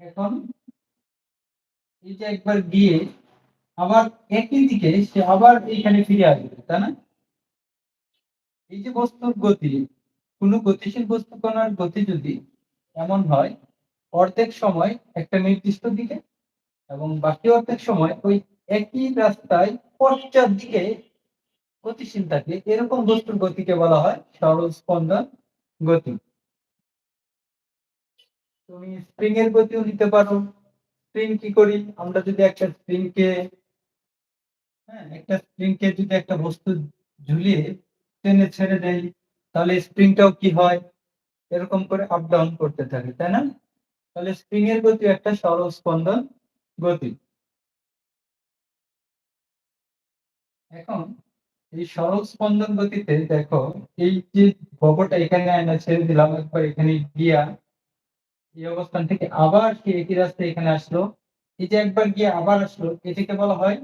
এখন একবার গিয়ে আবার একই দিকে সে আবার এইখানে ফিরে আসবে, তাই না? এই যে বস্তুর গতি, কোনো গতিশীল বস্তু কণার গতি যদি এমন হয়, অর্ধেক সময় একটা নির্দিষ্ট দিকে এবং বাকি অর্ধেক সময় ওই একই রাস্তায় পশ্চাৎ দিকে গতিশীল থাকে এরকম বস্তুর গতিকে বলা হয় সরল স্পন্দন গতি। তুমি স্প্রিং এর গতিও নিতে পারো। স্প্রিং কি করি? আমরা যদি একটা স্প্রিং কে হ্যাঁ একটা স্প্রিং কে যদি একটা বস্তু ঝুলিয়ে টেনে ছেড়ে দেই, তাহলে স্প্রিংটাও কি হয়? এরকম করে আপ ডাউন করতে থাকে, তাই না? তাহলে স্প্রিং এর গতি একটা সরল স্পন্দন গতি। এখন এই সরল স্পন্দন গতিতে দেখো, এই যে গোবরটা এখানে আয়না ছেড়ে দিলাম, একবার এখানে গিয়া এই অবস্থান থেকে আবার কি একই রাস্তায় এখানে আসলো। এই একবার গিয়ে আবার আসলো, এটাকে বলা হয়